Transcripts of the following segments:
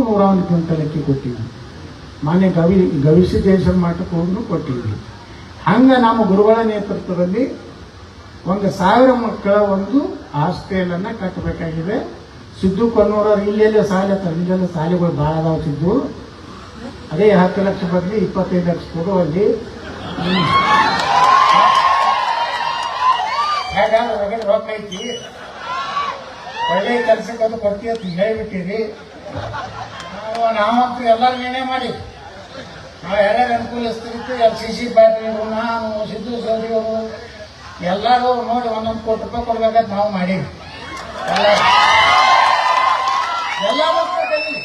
ನೂರ ಒಂದು ಕ್ವಿಂಟಲ್ ಅಕ್ಕಿ ಕೊಟ್ಟಿವಿ ಮಾನ್ಯ ಗವಿ ಗವಿಸಿದ್ದೇಶ್ವರ ಮಠಕ್ಕೆ ಹೋದ್ರು ಕೊಟ್ಟಿದ್ವಿ ಹಂಗ ನಮ್ಮ ಗುರುಗಳ ನೇತೃತ್ವದಲ್ಲಿ ಒಂದು ಸಾವಿರ ಮಕ್ಕಳ ಒಂದು ಹಾಸ್ಟೆಲನ್ನು ಕಟ್ಟಬೇಕಾಗಿದೆ. ಸಿದ್ದು ಕೊನ್ನೂರವ್ರು ಇಲ್ಲೆಲ್ಲ ಸಾಲ ಇಲ್ಲೆಲ್ಲ ಸಾಲಿಗಳು ಭಾಳ ಅದಾವ ಅದೇ ಹತ್ತು ಲಕ್ಷ ಬದಲಿ ಇಪ್ಪತ್ತೈದು ಲಕ್ಷ ಕೊಡುವಲ್ಲಿ ಅಲ್ಲಿ. ರೊಕ್ಕ ಐತಿ ಒಳ್ಳೆ ಕೆಲಸಕ್ಕೆ ಅದು ಬರ್ತೀಯ ಅಂತ ಹೇಳ್ಬಿಟ್ಟಿರಿ ನಾವಂತೂ ಎಲ್ಲರೂ ಏನೇ ಮಾಡಿ. ನಾವು ಯಾರ್ಯಾರು ಅನುಕೂಲಿಸ್ತಿರ್ತೀವಿ ಎಲ್ ಸಿ ಸಿ ಪಾಟೀಲ್ರು ನಾನು, ಸಿದ್ದು, ಸೌದಿ ಅವರು ಎಲ್ಲರೂ ನೋಡಿ ಒಂದೊಂದು ಕೋಟಿ ರೂಪಾಯಿ ಕೊಡ್ಬೇಕಂತ ನಾವು ಮಾಡೀವಿ. ಎಲ್ಲ ಕಲೀಲಿ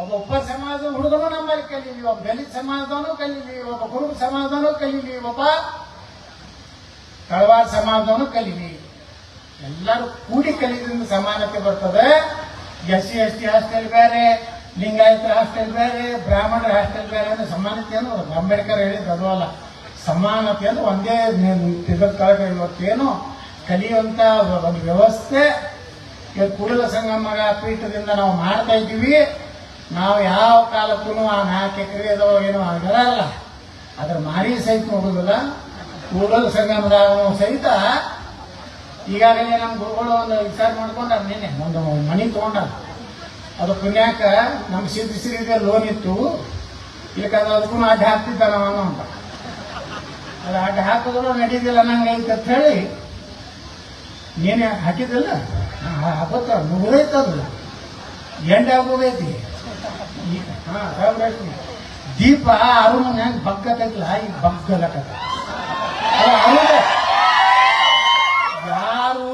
ಒಬ್ಬ ಉಪ ಸಮಾಜದ ಹುಡುಗನು ನಮ್ಮಲ್ಲಿ ಕಲೀಲಿ, ಒಬ್ಬ ದಲಿತ ಸಮಾಜದವನು ಕಲೀಲಿ, ಒಬ್ಬ ಕುರುಬ ಸಮಾಜದವನು ಕಲೀಲಿ, ಒಬ್ಬ ತಳವಾರ ಸಮಾಜದವನು ಕಲೀಲಿ. ಎಲ್ಲರೂ ಕೂಡಿ ಕಲಿದ್ರಿಂದ ಸಮಾನತೆ ಬರ್ತದೆ. S C, S T hostel ಬೇರೆ, ಲಿಂಗಾಯತ ಹಾಸ್ಟೆಲ್ ಬೇರೆ ಬ್ರಾಹ್ಮಣರ ಹಾಸ್ಟೆಲ್ ಬೇರೆ ಅಂದ್ರೆ ಸಮಾನತೆಯನ್ನು ಅಂಬೇಡ್ಕರ್ ಹೇಳಿದ್ದು ಅದು ಅಲ್ಲ. ಸಮಾನತೆಯನ್ನು ಒಂದೇ ಇದರ ಕಾಲಕ್ಕೆ ಇವತ್ತೇನು ಕಲಿಯುವಂತ ಒಂದು ವ್ಯವಸ್ಥೆ. ಇವತ್ತು ಕೂಡಲ ಸಂಗಮಗ ಪೀಠದಿಂದ ನಾವು ಮಾಡ್ತಾ ಇದ್ದೀವಿ. ನಾವು ಯಾವ ಕಾಲಕ್ಕೂ ಆ ನಾಲ್ಕು ಎಕರೆ ಅದೋ ಏನೋ ಆಗಲ್ಲ. ಅದ್ರ ಮಾರಿ ಸಹಿತ ನೋಡೋದಿಲ್ಲ ಕೂಡಲ ಸಂಗಮದಾಗ ಸಹಿತ ಈಗಾಗಲೇ ನಮ್ಮ ಗುರುಗಳು ಒಂದು ವಿಚಾರ ಮಾಡ್ಕೊಂಡಾರ ನಿನ್ನೆ, ಒಂದು ಮನಿ ತಗೊಂಡ ಅದು ಪುಣ್ಯಾಕ ನಮ್ಮ ಸಿದ್ಧ ಸಿರಿಗೆ ಲೋನ್ ಇತ್ತು. ಇಲ್ಲಕಂದ್ರೆ ಅದಕ್ಕೂ ಅಡ್ಡ ಹಾಕ್ತಿದ್ದ ನಾನು ಅಂತ. ಅದು ಅಡ್ಡ ಹಾಕಿದ್ರು ನಡೀದಿಲ್ಲ ನಂಗೆ ಐತೆ ಅಂತ ಹೇಳಿ, ನೀನೇ ಹಾಕಿದಿಲ್ಲ ಹಾಕೋತ ಮುಗಿದೈತದು ಎಂಡ ಆಗೋದೈತಿ ಹಾ. ದೀಪ, ಅರುಣ ಹೆಂಗ್ ಬಗ್ಗತೈತಲ್ಲ ಈಗ ಬಗ್ಗಲಕತ್ತ ಅದು ಅರುಣೆ. ಯಾರು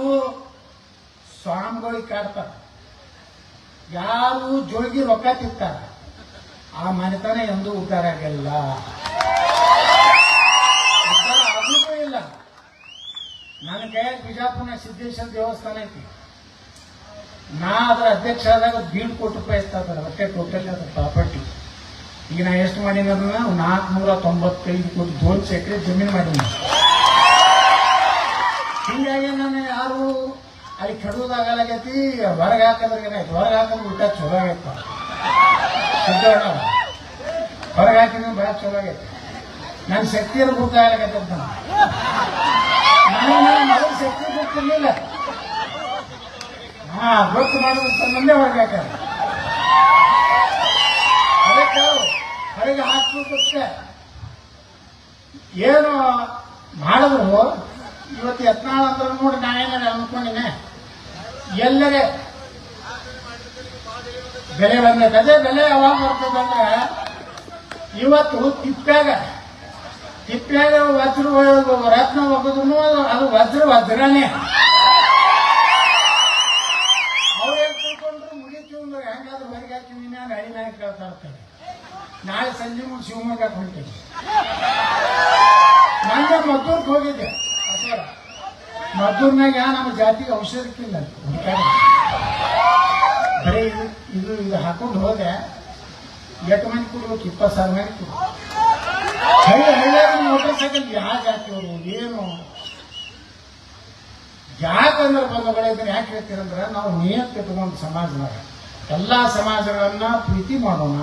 ಸ್ವಾಮಿಗಳಿಗೆ ಕಾಡ್ತಾರ ಯಾರು ಜೋಳಿಗೆ ರೊಕ್ಕ ತಿಂತಾರ? ಆ ಮನೆತನ ಎಂದೂ ಉದ್ದಾರ ಆಗಲ್ಲ. ಇಲ್ಲ. ನನ್ನ ಕೈಯಾಗ ಬಿಜಾಪುರ ಸಿದ್ದೇಶ್ವರ ದೇವಸ್ಥಾನ ಐತಿ. ನಾ ಅದರ ಅಧ್ಯಕ್ಷ ಆದಾಗ ದೀಡ್ ಕೋಟಿ ರೂಪಾಯಿ ಅದರ ಹೊಟ್ಟೆ ಟೋಟಲ್ ಅದ್ರ ಪ್ರಾಪರ್ಟಿ ಈಗ ನಾ ಎಷ್ಟು ಮಾಡೀನಿ ಅದನ್ನ ನಾಲ್ಕುನೂರ ತೊಂಬತ್ತೈದು ಕೋಟಿ ದೋನ್ಸ್ ಎಕರೆ ಜಮೀನು ಮಾಡೀನಿ. ಹಿಂಗಾಗಿ ಅಲ್ಲಿ ಕೆಡುವುದಾಗಲಾಗತಿ ಹೊರಗೆ ಹಾಕಿದ್ರೆ ಹೊರಗೆ ಹಾಕಿದ್ರೆ ಊಟ ಚಲೋ ಆಗೈತ ಹೊರಗೆ ಹಾಕಿದ್ರೆ ಭಾಳ ಚಲೋ ಆಗೈತಿ. ನನ್ನ ಶಕ್ತಿಯನ್ನು ನನ್ನ ಮಗಳ ಶಕ್ತಿ ಗೊತ್ತಿರ್ಲಿಲ್ಲ ಹಾ ಗೊತ್ತು ಮಾಡೋದು ಸಂಬಂಧ ಹೊರಗೆ ಹಾಕಾರ ಅದಕ್ಕೆ ಹೊರಗೆ ಹಾಕ್ಬೇಕಷ್ಟೇ. ಏನು ಮಾಡಿದ್ರು, ಇವತ್ತು ಯತ್ನಾಳ ಅಂದ್ರೆ ನೋಡಿ ನಾನೇನಾರ ಅನ್ಕೊಂಡಿನೇ ಎಲ್ಲರೇ ಬೆಲೆ ಬಂದೈತೆ. ಅದೇ ಬೆಲೆ ಯಾವಾಗ ಬರ್ತದಂದ್ರೆ ಇವತ್ತು ತಿಪ್ಪಾಗ ತಿಪ್ಪಾಗ ವಜ್ರ ರತ್ನ ಒಗದ್ರು ಅದು ವಜ್ರ ವಜ್ರನೇ. ತಿಳ್ಕೊಂಡ್ರು? ನೀನು ನಾಳೆ ಸಂಜೆ ಮುಂದೆ ಶಿವಮೊಗ್ಗ ಹೊಂಟೀನಿ ನಂಗೆ ಮದ್ದೂರ್ಗೆ ಹೋಗಿದ್ದೆ. ಮದ್ದೂರ್ನಾಗ ನಮ್ಮ ಜಾತಿಗೆ ಔಷಧಕ್ಕಿಲ್ಲ ಬರೀ ಇದು ಇದು ಇದು ಹಾಕೊಂಡು ಹೋದೆ ಎಷ್ಟು ಮಂದಿ ಕೊಡ್ಬೇಕು? ಇಪ್ಪತ್ತು ಸಾವಿರ ಮಂದಿ ಕೊಡ್ಬೇಕು. ಹಳ್ಳಿ ಹಳ್ಳಿಯಾಗ ಮೋಟರ್ ಸೈಕಲ್ ಯಾವ ಜಾತಿಯವರು ಏನು? ಯಾಕಂದ್ರೆ ಇದನ್ನ ಯಾಕೆ ಹೇಳ್ತೀರಂದ್ರೆ, ನಾವು ನಿಯತ್ ತಗೊಂಡು ಸಮಾಜದಾಗ ಎಲ್ಲ ಸಮಾಜಗಳನ್ನ ಪ್ರೀತಿ ಮಾಡೋಣ.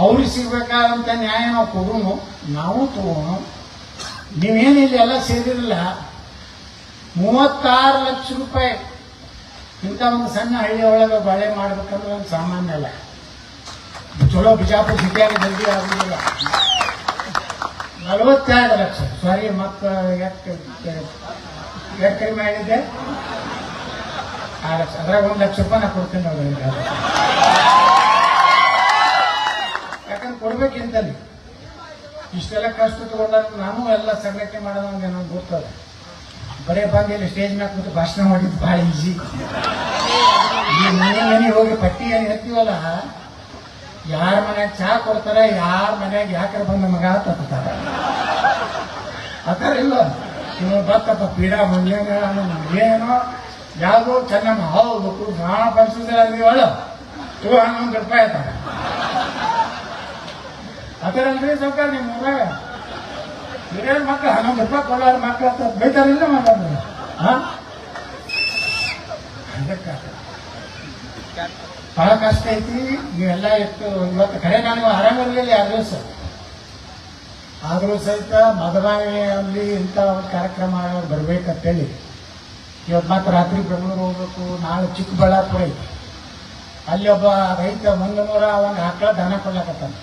ಅವ್ರಿಗೆ ಸಿಗ್ಬೇಕಾದಂತ ನ್ಯಾಯ ನಾವು ಕೊಡೋಣ, ನಾವು ತಗೋಣ. ನೀವೇನು ಇಲ್ಲಿ ಎಲ್ಲ ಸೇರಿರಲಿಲ್ಲ ಮೂವತ್ತಾರು ಲಕ್ಷ ರೂಪಾಯಿ ಇಂಥ ಒಂದು ಸಣ್ಣ ಹಳ್ಳಿ ಒಳಗೆ ಬಾಳೆ ಮಾಡ್ಬೇಕಂದ್ರೆ ಒಂದು ಸಾಮಾನ್ಯ ಅಲ್ಲ. ಚಲೋ ಬಿಜಾಪುರ ಸಿಟಿಯಾಗ ಜಲ್ದಿ ಆಗುದಿಲ್ಲ. ನಲವತ್ತೆರಡು ಲಕ್ಷ. ಸಾರಿ ಮತ್ತೆ ಎಷ್ಟು ಕಡಿಮೆ ಆಗಿದೆ? ಆ ಲಕ್ಷ. ಅದ್ರಾಗ ಒಂದು ಲಕ್ಷ ರೂಪಾಯಿ ನಾ ಕೊಡ್ತೀನಿ ನೋಡಿ ಯಾಕಂದ್ರೆ ಕೊಡ್ಬೇಕಿಂತಲ್ಲಿ. ಇಷ್ಟೆಲ್ಲ ಕಷ್ಟ ತಗೊಂಡಾಗ ನಾನು ಎಲ್ಲ ಸಂಘಟನೆ ಮಾಡೋದು ನನಗೆ ಗೊತ್ತದ ಬರೇ ಬಂದು ಇಲ್ಲಿ ಸ್ಟೇಜ್ ಮ್ಯಾಕ್ ಕೂತು ಭಾಷಣ ಮಾಡಿದ್ದು ಭಾಳ ಈಸಿ ಈ ಮನೆ ಮನೆ ಹೋಗಿ ಪಟ್ಟಿ ಏನು ಹೇಳ್ತೀವಲ್ಲ? ಯಾರ ಮನ್ಯಾಗ ಚಾ ಕೊಡ್ತಾರೆ, ಯಾರ ಮನ್ಯಾಗ ಯಾಕರ ಬಂದ ಮಗ ತತ್ತಾರ ಆತರ ಇಲ್ಲ. ಇವನು ಬತ್ತಪ್ಪ ಪೀಡಾ ಮಂಡ್ಯಾಗ ಏನೋ ಯಾವುದೋ ಚೆನ್ನಮ್ಮ. ಹೌದು ನಾ ಪರಿಸ್ಥಿತಿ ಅದೀವಳ ತೂ ಹನ್ನೊಂದು ರೂಪಾಯಿ ಆಯ್ತಾರ ಆತರ ಅಲ್ರಿ ಸರ್ಕಾರ ನಿಮ್ಮ ಹಿರಿಯರ ಮಕ್ಕಳು ಹನ್ನೊಂದು ರೂಪಾಯಿ ಕೊಡೋರು ಮಕ್ಕಳು ಅಂತ ಬೈತಾರಿಲ್ಲ ಮಾತಾಡೋದು ಹಾ? ಅದಕ್ಕೆ ಬಹಳ ಕಷ್ಟ ಐತಿ. ನೀವೆಲ್ಲ ಎಷ್ಟು ಇವತ್ತು ಕರೆ ನಾನು ಆರಾಮಿರಲಿಲ್ಲ ಎರಡು ದಿವಸ ಆದರೂ ಸಹಿತ ಮದುವೆಯಲ್ಲಿ ಇಂಥ ಒಂದು ಕಾರ್ಯಕ್ರಮ ಬರ್ಬೇಕಂತೇಳಿ. ಇವತ್ತು ಮತ್ತೆ ರಾತ್ರಿ ಬೆಂಗಳೂರು ಹೋಗ್ಬೇಕು. ನಾಳೆ ಚಿಕ್ಕಬಳ್ಳಾಪುರ ಐತಿ. ಅಲ್ಲಿ ಒಬ್ಬ ರೈತ ಒಂದು ನೂರ ಒಂದು ಆಕಳ ದನ ಕೊಡ್ಲಾಕತ್ತಾನೆ.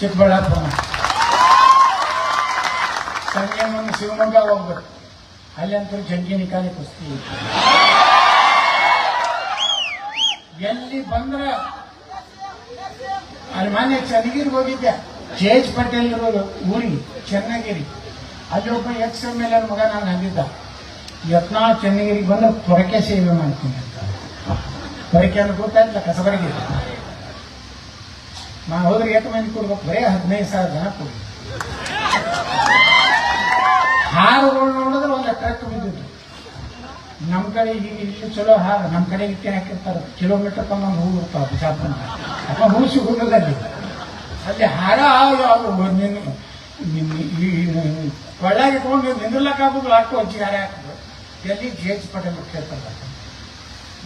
ಚಿಕ್ಕಬಳ್ಳಾಪುರ ಸಂಜೆ ಒಂದು ಶಿವಮೊಗ್ಗ ಹೋಗ್ಬೇಕು. ಅಲ್ಲಿ ಅಂತೂ ಜಂಗಿ ನಿಕಾಲಿ ಕುಸ್ತಿ ಎಲ್ಲಿ ಬಂದ್ರೆ ಅಲ್ಲಿ ಮೊನ್ನೆ ಚನ್ನಗಿರಿ ಹೋಗಿದ್ದೆ. ಜೆ ಎಚ್ ಪಟೇಲ್ ಇರೋದು ಊರಿಗೆ, ಚನ್ನಗಿರಿ. ಅಲ್ಲಿ ಒಬ್ಬ ಎಕ್ಸ್ ಎಂ ಎಲ್ ಮಗ ನಾನು ಅಂದಿದ್ದ. ಯತ್ನಾಳ್ ಚನ್ನಗಿರಿಗೆ ಬಂದ್ರೆ ಪೊರಕೆ ಸೇವೆ ಮಾಡ್ತೀನಿ ಅಂತ. ಪೊರಕೆ ಅನ್ನೋ ಗೊತ್ತಾಯ್ತಲ್ಲ ಕಸಬರಿಗೆ ನಾ ಹೋದ್ರೆ ಎಷ್ಟು ಮಂದಿ ಕೊಡ್ಬೇಕು? ಬರೀ ಹದಿನೈದು ಸಾವಿರ ಜನ ಕೊಡಿ ಹಾರುಗಳು ನೋಡಿದ್ರೆ ಒಂದು ಟ್ರಕ್ ಬಿದ್ದಿತ್ತು ನಮ್ಮ ಕಡೆ ಈಗ ಇಲ್ಲಿ ಚಲೋ ಹಾರ ನಮ್ಮ ಕಡೆ ಇಟ್ಟೆ ಹಾಕಿರ್ತಾರೆ. ಕಿಲೋಮೀಟರ್ ತಮ್ಮ ಹೂ ಇರ್ತಾವೆ ಬಿಜಾಪುರ ಅಥವಾ ಹೂ ಸಿಗುವುದಲ್ಲಿ ಅಲ್ಲಿ ಹಾರ ಅವರು ನಿನ್ನ ಕೊಳ್ಳಾಗಿ ಇಟ್ಕೊಂಡು ನಿಂದ್ರಲಕ್ಕಾಗೋದು ಹಾಕು ಅಜ್ಜಿ ಹಾರ ಹಾಕ್ಬೋದು ಎಲ್ಲಿ ಜಿ ಎಚ್ ಪಟೇಲ್ ಕೇಳ್ತಾರೆ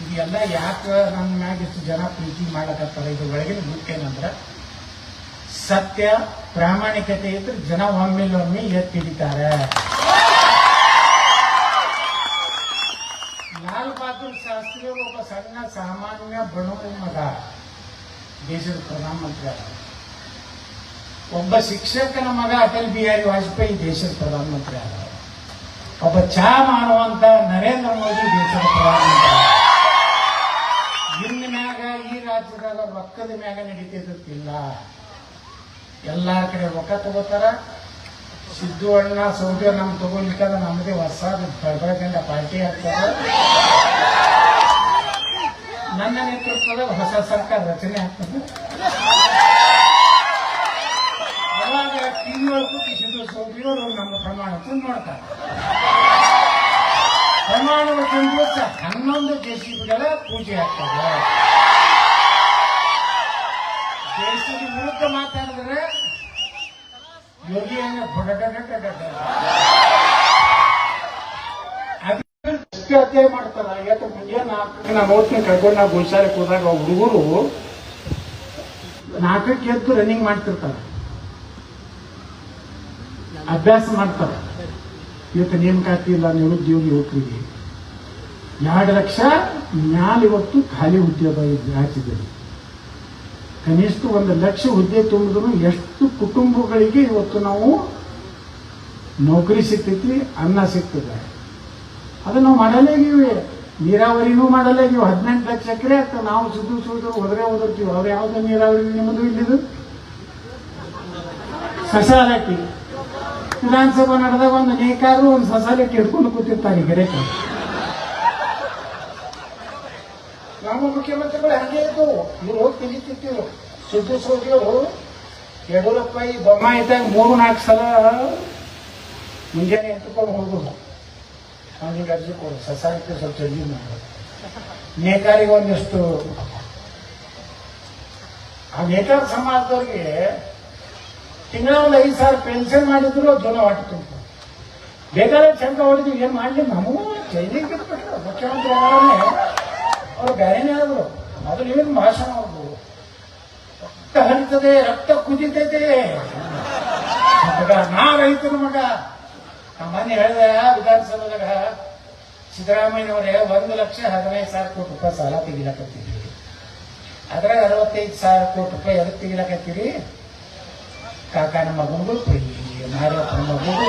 ಇದೆಲ್ಲ ಯಾಕೆ ನನ್ನ ಮ್ಯಾಗ ಇಷ್ಟು ಜನ ಪ್ರೀತಿ ಮಾಡಕತ್ತಾರೆ? ಇದು ಒಳಗಿನ ಏನಂದ್ರೆ, ಸತ್ಯ ಪ್ರಾಮಾಣಿಕತೆ ಇದ್ರೆ ಜನ ಒಮ್ಮೆಲೊಮ್ಮೆ ಎತ್ತಿ ಹಿಡಿತಾರೆ ಲಾಲ್ ಬಹದ್ದೂರ್ ಶಾಸ್ತ್ರಿ ಒಬ್ಬ ಸಣ್ಣ ಸಾಮಾನ್ಯ ಬಣವು ಮಗ, ದೇಶದ ಪ್ರಧಾನಮಂತ್ರಿ. ಒಬ್ಬ ಶಿಕ್ಷಕನ ಮಗ ಅಟಲ್ ಬಿಹಾರಿ ವಾಜಪೇಯಿ ದೇಶದ ಪ್ರಧಾನಮಂತ್ರಿ ಆದ ಒಬ್ಬ ಚಾ ಮಾಡುವಂತ ನರೇಂದ್ರ ಮೋದಿ ದೇಶದ ಪ್ರಧಾನಮಂತ್ರಿ. ಇನ್ನ ಮ್ಯಾಗ ಈ ರಾಜ್ಯದಾಗ ರೊಕ್ಕದ ಮ್ಯಾಗ ನಡೀತಿದ್ದಿಲ್ಲ ಎಲ್ಲಾ ಕಡೆ ರೊಕ್ಕ ತಗೋತಾರ ಸಿದ್ದು ಅಣ್ಣ, ಸೌದಿ ನಮ್ ತಗೊಳ್ಲಿಕ್ಕೆ ನಮ್ಮದೇ ಹೊಸ ಬೆಳಬೇಕಂತ ಪಾರ್ಟಿ ಆಗ್ತದ. ನನ್ನ ನೇತೃತ್ವದ ಹೊಸ ಸರ್ಕಾರ ರಚನೆ ಆಗ್ತದೆ. ಅವಾಗ ಟಿವಿ ಒಳಗೂ ಸಿದ್ದು ಸೌದಿಯವರು ನಮ್ಮ ಪ್ರಮಾಣ ನೋಡ್ತಾರೆ. ಪ್ರಮಾಣ ವಚನ ದಿವಸ ಹನ್ನೊಂದು ಜೆಸಿಬಿಗಳ ಪೂಜೆ ಆಗ್ತದೆ. ದೇಶದ ವಿರುದ್ಧ ಮಾತಾಡಿದ್ರೆ ಯೋಗಿಯನ್ನ ಅಭಿವೃದ್ಧಿ ಅಧ್ಯಾಯ ಮಾಡ್ತಾರ. ಯಾಕೆ ಮುಂಜಾನೆ ನಾಲ್ಕು ನಾ ಕಳ್ಕೊಂಡು ಕರ್ಕೊಂಡು ನಾವು ಗೋಶಾಲೆಗೆ ಹೋದಾಗ ಹುಡುಗರು ನಾಲ್ಕಕ್ಕೆ ಎದ್ದು ರನ್ನಿಂಗ್ ಮಾಡ್ತಿರ್ತಾರೆ. ಅಭ್ಯಾಸ ಮಾಡ್ತಾರೆ. ಇವತ್ತು ನೇಮಕಾತಿ ಇಲ್ಲ ನಿರುದ್ಯೋಗಿ ಯುವಕರಿಗೆ ಎರಡು ಲಕ್ಷ ಮ್ಯಾಲಿವತ್ತು ಖಾಲಿ ಉದ್ಯೋಗ ರಾಜ್ಯದಲ್ಲಿ ಕನಿಷ್ಠ ಒಂದು ಲಕ್ಷ ಹುದ್ದೆ ತುಂಬಿದ್ರು ಎಷ್ಟು ಕುಟುಂಬಗಳಿಗೆ ಇವತ್ತು ನಾವು ನೌಕರಿ ಸಿಗ್ತೈತಿ, ಅನ್ನ ಸಿಗ್ತದೆ. ಅದು ನಾವು ಮಾಡಲೇಗಿವೆ ನೀರಾವರಿನೂ ಮಾಡಲೇಗಿವೆ ಹದಿನೆಂಟು ಲಕ್ಷ ಎಕರೆ ಆಗ್ತದೆ ನಾವು ಸುದ್ದು ಸುದ್ದು ಹೊದ್ರೆ ಹೋದಿರ್ತೀವಿ ಅವ್ರ ಯಾವುದೇ ನೀರಾವರಿ ನಿಮ್ಮದು ಇಲ್ಲಿದು? ಸಸಾಲಕ್ಕಿ ವಿಧಾನಸಭಾ ನಡೆದಾಗ ಒಂದು ನೇಕಾರರು ಒಂದು ಸಸಾಲಕ್ಕಿ ಹಿಡ್ಕೊಂಡು ಕೂತಿರ್ತಾರೆ ಗೆರೆಕೆ ನಮ್ಮ ಮುಖ್ಯಮಂತ್ರಿಗಳು ಹಂಗೆ ಇದ್ದವು. ಇವ್ರು ಹೋಗಿ ತಿಳಿತಿರ್ತಿದ್ರು ಸಿದ್ದು ಸೋದಿಯವರು ಯಡಿಯೂರಪ್ಪ ಈ ಬೊಮ್ಮ ಇದ್ದಾಗ ಮೂರು ನಾಲ್ಕು ಸಲ ಮುಂಜಾನೆ ಎತ್ಕೊಂಡು ಹೋಗುದು ಅವನಿಗೆ ಅರ್ಜಿ ಕೊಡು. ಸಸಾಯಕ್ಕೆ ಸ್ವಲ್ಪ ಜಲ್ದಿ ಮಾಡೋದು ನೇಕಾರಿಗೆ ಒಂದಿಷ್ಟು. ಆ ನೇಕಾರ ಸಮಾಜದವ್ರಿಗೆ ತಿಂಗಳ ಒಂದು ಐದು ಸಾವಿರ ಪೆನ್ಷನ್ ಮಾಡಿದ್ರು ಜನ ಹೊಟ್ಟೆ ತುಂಬ ಬೇಕಾದ್ರೆ ಚಂದ ಹೊಡೆದು ಏನು ಮಾಡಲಿ? ನಾವು ಚೈನಿಗೆ ಬಿಟ್ಬಿಟ್ರು. ಮುಖ್ಯಮಂತ್ರಿ ಅವ್ರು ಬ್ಯಾರೇನೇ ಆದ್ರು. ಅದು ಏನು ಭಾಷಣ ಅವ್ರದ್ದು ರಕ್ತ ಹರಿತದೆ, ರಕ್ತ ಕುದಿತೈತೆ ಮಗ, ನಾ ರೈತರ ಮಗ. ನಮ್ಮ ಮನೆ ಹೇಳಿದೆ ವಿಧಾನಸಭೆದಾಗ ಸಿದ್ದರಾಮಯ್ಯನವರೇ ಒಂದು ಲಕ್ಷ ಹದಿನೈದು ಸಾವಿರ ಕೋಟಿ ರೂಪಾಯಿ ಸಾಲ ತೆಗಿಲಕತ್ತೀರಿ ಅದ್ರಾಗ ಅರವತ್ತೈದು ಸಾವಿರ ಕೋಟಿ ರೂಪಾಯಿ ಎದಕ್ಕೆ ತೆಗಿಲಕತ್ತೀರಿ? ಕಾಕನ ಮಗನಿಗೂ ಫ್ರೀ ಮಾರಿಯಪ್ಪನ ಮಗನಿಗೂ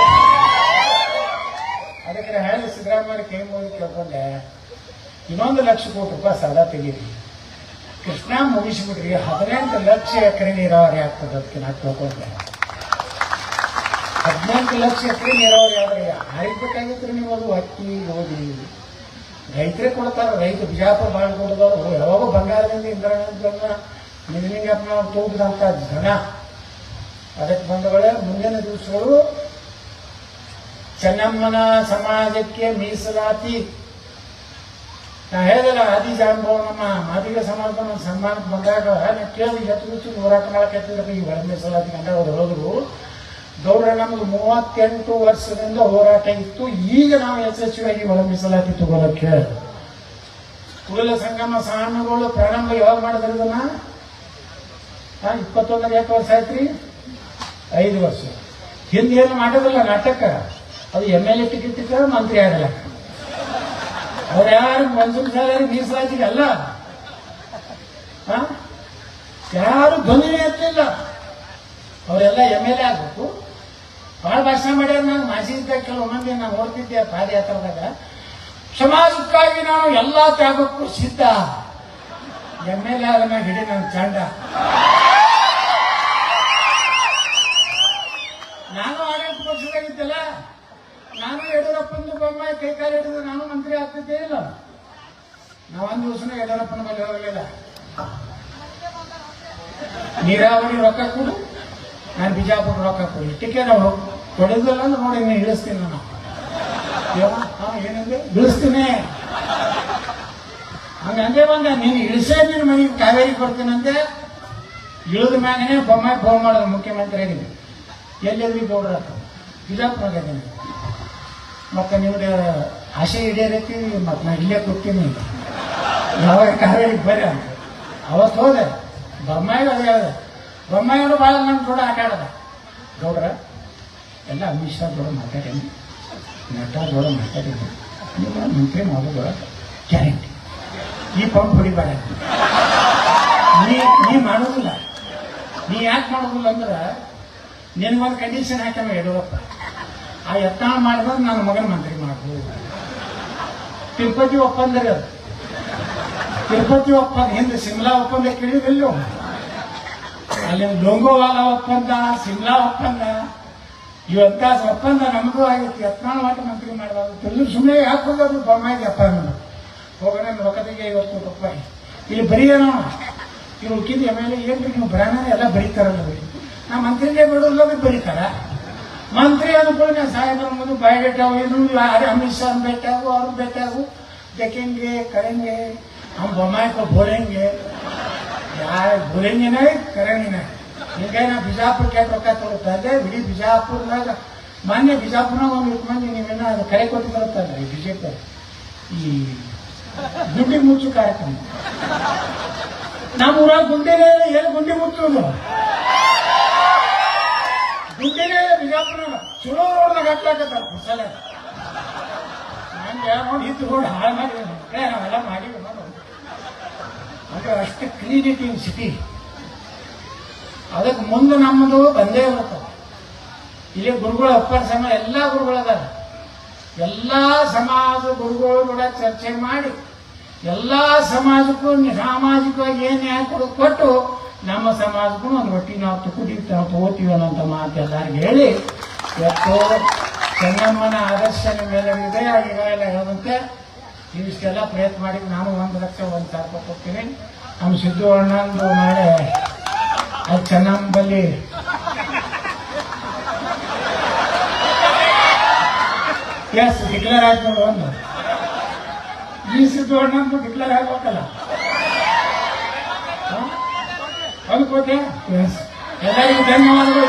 ಅದಕ್ಕೆ ಹೇಳಿದ ಸಿದ್ದರಾಮಯ್ಯ ಕೈ ಮುಗಿ ಕೇಳ್ಕೊಂಡೆ. ಇನ್ನೊಂದು ಲಕ್ಷ ಕೋಟಿ ರೂಪಾಯಿ ಸಾಲ ತೆಗೀರಿ. ಕೃಷ್ಣ ಮುಗಿಸ್ಬಿಡ್ರಿ ಹದಿನೆಂಟು ಲಕ್ಷ ಎಕರೆ ನೀರಾವರಿ ಆಗ್ತದೆ ಅದಕ್ಕೆ ನಾ ತಿಳ್ಕೊಂಡೆ ಹದಿನೆಂಟು ಲಕ್ಷ ಎಕರೆ ನೀರಾವರಿ ಆದ್ರೆ ಯಾರಿಗೆ ನೀವು ಅದು? ಹತ್ತಿ ಗೋಧಿ. ರೈತರೇ ಕೊಡ್ತಾರ. ರೈತ ಬಿಜಾಪುರ ಭಾಳ ಕೊಡದವರು ಯಾವಾಗ ಬಂಗಾರದಿಂದ ಇಂದ್ರನ ನಿಜಲಿಂಗಪ್ಪನ ತೂಗಿದಂತ ಜನ. ಅದಕ್ಕೆ ಬಂದವಳೆ, ಮುಂದಿನ ದಿವಸಗಳು ಚೆನ್ನಮ್ಮನ ಸಮಾಜಕ್ಕೆ ಮೀಸಲಾತಿ. ನಾ ಹೇಳಿದಲ್ಲ ಆದಿ ಜಾಂಬವ್ ನಮ್ಮ ಮಾದಿಗ ಸಮಾಜದ ಸನ್ಮಾನಕ್ಕೆ ಬಂದಾಗ ಕೇಳಿ ಕೇಳಿದ ಎಷ್ಟು ನೂರ ಹೋರಾಟ ಮಾಡಕ್ಕೆ ಈ ಎರಡನೇ ಮೀಸಲಾತಿ ಗಂಟ ಅವ್ರು ಹೋದ್ರು. ಗೌಡ್ರ, ನಮ್ಗೆ ಮೂವತ್ತೆಂಟು ವರ್ಷದಿಂದ ಹೋರಾಟ ಇತ್ತು. ಈಗ ನಾವು ಯಶಸ್ವಿಯಾಗಿ ಒಳ ಮೀಸಲಾತಿ ತಗೋಲಕ್ಕೆ ಸಂಗಮ ಸಾಣಗಳು ಪ್ರಾರಂಭ ಯಾವಾಗ ಮಾಡಿದ್ರು ಇದನ್ನ? ಇಪ್ಪತ್ತೊಂದರ ಎಷ್ಟು ವರ್ಷ ಆಯ್ತ್ರಿ? ಐದು ವರ್ಷ. ಹಿಂದೆ ಏನು ಮಾಡೋದಿಲ್ಲ ನಾಟಕ? ಅದು ಎಂ ಎಲ್ ಎ ಟಿಕೆಟ್ ಮಂತ್ರಿ ಆಗಲ್ಲ ಅವ್ರು ಯಾರು ಮನ್ಸೂರ್ ಸಾಗರ್ ಮೀಸಲಾತಿಗೆ ಅಲ್ಲ? ಯಾರು ಧ್ವನಿನೇ ಎತ್ತಲಿಲ್ಲ. ಅವರೆಲ್ಲ ಎಂ ಎಲ್ ಎ ಆಗ್ಬೇಕು. ಬಹಳ ಭಾಷಣ ಮಾಡ್ಯಾರ ನಾನು ಮಾಜಿ ಇದ್ದಾಗ ಕೆಲವು ಮಂದಿ ನಾನು ಓದ್ತಿದ್ದೆ ಪಾದಯಾತ್ರದಾಗ ಸಮಾಜಕ್ಕಾಗಿ ನಾನು ಎಲ್ಲ ತ್ಯಾಗಕ್ಕೂ ಸಿದ್ಧ. ಎಂ ಎಲ್ ಎ ಆದ ಹಿಡಿ ನನ್ನ ಚಂಡ. ನಾನು ಆಡಳಿತ ಪಕ್ಷದಾಗಿದ್ದಲ್ಲ? ನಾನು ಯಡಿಯೂರಪ್ಪನ ಬೊಮ್ಮಾಯಿ ಕೈ ಕಾಲು ಹಿಡಿದು ನಾನು ಮಂತ್ರಿ ಆಗ್ತಿದ್ದೇ ಇಲ್ಲ ನಾವೊಂದು ದಿವಸನ ಯಡಿಯೂರಪ್ಪನ ಬಳಿ ಹೋಗಲಿಲ್ಲ. ನೀರಾವರಿ ರೊಕ್ಕ ಕೊಡು, ನಾನು ಬಿಜಾಪುರ ರೊಕ್ಕ ಕೊಡಿ. ಟಿಕೆಟ್ ನಾವು ಕೊಡೋದಿಲ್ಲ ಅಂದ್ರೆ ನೋಡಿ ನೀನು ಇಳಿಸ್ತೀನಿ ನಾನು. ಏನಂದ್ರೆ ಇಳಿಸ್ತೀನಿ. ಹಂಗಂದೆ ಬಂದ. ನೀನು ಇಳಿಸೇ ನಿನ್ನ ಮನೆಗೆ ಕಾವೇರಿ ಕೊಡ್ತೀನಂತೆ ಇಳಿದ ಮ್ಯಾಗನೇ ಬೊಮ್ಮಾಯಿ ಫೋನ್ ಮಾಡೋದು ಮುಖ್ಯಮಂತ್ರಿ ಎಲ್ಲೆಲ್ಲಿ ಗೌಡ್ರ ಬಿಜಾಪುರ ಮತ್ತೆ ನಿಮ್ಗೆ ಆಸೆ ಈಡೇರೈತಿ ಮತ್ತೆ ನಾ ಇಲ್ಲೇ ಕೊಡ್ತೀನಿ ಯಾವಾಗ ಕಾವೇರಿಗೆ ಬರ್ರಿ ಅಂತ. ಅವತ್ತು ಹೋದೆ. ಬೊಮ್ಮಾಯಿಗೆ ಅದೇ ಹೇಳಿದೆ. ಬೊಮ್ಮಾಯಿಗಳು ಭಾಳ ನನ್ನ ಕೂಡ ಆಟ ಆಡದ ಗೌಡ್ರ, ಎಲ್ಲ ಅಮಿತ್ ಶಾ ಜೋಡ ಮಾತಾಡೀನಿ ನಡ್ಡಾ ದೊಡ್ಡ ಮಾತಾಡೀನಿ ನೀವು ಮಂತ್ರಿ ಮಾಡೋದು ಗ್ಯಾರಂಟಿ. ಈ ಪಂಪ್ ಹೊಡಿಬೇಡ ನೀ ನೀ ಮಾಡೋದಿಲ್ಲ. ನೀ ಯಾಕೆ ಮಾಡೋದಿಲ್ಲ ಅಂದ್ರೆ ನಿನಗೊಂದು ಕಂಡೀಷನ್ ಹಾಕ್ಯಾನ ಯಡಿಯೂರಪ್ಪ. ಆ ಯತ್ನ ಮಾಡಿದಾಗ ನನ್ನ ಮಗನ ಮಂತ್ರಿ ಮಾಡ್ಬೋದು ತಿರುಪತಿ ಒಪ್ಪಂದ ರೀ ಅದು. ತಿರುಪತಿ ಒಪ್ಪಂದ ಹಿಂದೆ ಸಿಮ್ಲಾ ಒಪ್ಪಂದ ಕೇಳಿದಿಲ್ಲ ಅಲ್ಲಿ ಡೊಂಗೋವಾಲ ಒಪ್ಪಂದ, ಸಿಮ್ಲಾ ಒಪ್ಪಂದ. ಇವತ್ತ ಒಪ್ಪಂದ ನಮಗೂ ಆಗೈತಿ. ಯತ್ನಾಳ ಮಾಡಿ ಮಂತ್ರಿ ಮಾಡಬಾರ್ದು ತಿಳಿದು ಸುಮ್ಮನೆ ಯಾಕೆ ಹೋಗೋದು? ಅಪ್ಪ ಅನ್ನೋದು. ಹೋಗೋಣ ರೊಕ್ಕದಿಗೆ ಇವತ್ತು ರೂಪಾಯಿ ಇಲ್ಲಿ ಬರೀ ಏನೋ ಇಲ್ಲಿ ಉಳ್ಕಿದ ಎಂ ಎಲ್ ಎ ಏನ್ರಿ? ನೀವು ಬ್ರಾಹ್ಮಣ ಎಲ್ಲ ಬರೀತಾರಲ್ಲ ಬರೀ. ನಾ ಮಂತ್ರಿನೇ ಬಿಡೋಲ್ಲ ಬರೀತಾರ. ಮಂತ್ರಿ ಅನುಕೂಲ ನಾ ಸಾಹೇಬ್ರ ಮುಂದೆ ಬಯೋಡೇಟಾ ಇದು ಯಾರು ಅಮಿತ್ ಶಾ ಭೇಟಿ ಆಗು ಅವ್ರು ಭೇಟಿ ಆಗು देखेंगे करेंगे हम बम्बाई को बोलेंगे ಯಾರು बोलेंगे नहीं करेंगे नहीं ಈಗೇನ ಬಿಜಾಪುರ ಕೆಟ್ಟ ರೊಕ್ಕ ತಗೊಳ್ತಾರೆ ಇಡೀ ಬಿಜಾಪುರದಾಗ ಮೊನ್ನೆ ಬಿಜಾಪುರನಾಗ ಒಂದು ಇಟ್ಟು ಮಂದಿ ನೀವೇನ ಅದು ಕರೆ ಕೊಟ್ಟು ಬರುತ್ತಲ್ಲ ಈ ಬಿಜೆಪಿ ಈ ಗುಂಡಿ ಮುಚ್ಚು ಕಾರ್ಯಕ್ರಮ ನಮ್ಮ ಊರಾಗ ಗುಂಡಿನೇ ಇಲ್ಲ, ಏನು ಗುಂಡಿ ಮುಚ್ಚೋದು ಗುಂಡಿನೇ ಬಿಜಾಪುರ ಚಲೋ ರೋಡ್ನಾಗ ನಾನು ಸಲ ನಂಗೆ ನೋಡಿ ಹಾಳು ಮಾಡಿ ನಾವೆಲ್ಲ ಮಾಡಿ ಅಂದ್ರೆ ಅಷ್ಟು ಕ್ಲೀನಿಟಿ ಇನ್ ಸಿಟಿ ಅದಕ್ಕೆ ಮುಂದೆ ನಮ್ಮದು ಬಂದೇ ಇರುತ್ತೆ. ಇಲ್ಲಿ ಗುರುಗಳು ಅಪ್ಪರ ಸಮ ಎಲ್ಲ ಗುರುಗಳು ಎಲ್ಲಾ ಸಮಾಜ ಗುರುಗಳು ಕೂಡ ಚರ್ಚೆ ಮಾಡಿ, ಎಲ್ಲ ಸಮಾಜಕ್ಕೂ ಸಾಮಾಜಿಕವಾಗಿ ಏನು ಕೊಡು ಕೊಟ್ಟು ನಮ್ಮ ಸಮಾಜಕ್ಕೂ ಒಂದು ಹೊಟ್ಟಿ ನಾವು ತುಕುದೀವಿ ನಾವು ತಗೋತೀವಿ ಅನ್ನೋಂಥ ಮಾತು ಎಲ್ಲರಿಗೂ ಹೇಳಿ. ಎಷ್ಟೋ ಚೆನ್ನಮ್ಮನ ಆದರ್ಶ ಇದೆ ಈಗಾಗಲೇ ಹೇಳದಂತೆ ಇವಿಷ್ಟೆಲ್ಲ ಪ್ರಯತ್ನ ಮಾಡಿ ನಾನು ಒಂದು ಲಕ್ಷ ಒಂದು ಸಾವಿರ ರೂಪಾಯಿ ಕೊಡ್ತೀನಿ. ನಮ್ಮ ಸಿದ್ದು ಅಣ್ಣಂದು ನಾಳೆ ಅದು ಚೆನ್ನಂಬಲ್ಲಿ ಎಸ್ ಡಿಕ್ಲೇರ್ ಆಗ್ಬೋದು ಒಂದು. ಈ ಸಿದ್ದು ಅಣ್ಣಂದು ಡಿಕ್ಲೇರ್ ಆಗ್ಬೇಕಲ್ಲ. ಹ? ಅದು ಕೊಟ್ಟೆ ಎಸ್ ಎಲ್ಲರಿಗೂ ಧನ್ಯವಾದಗಳು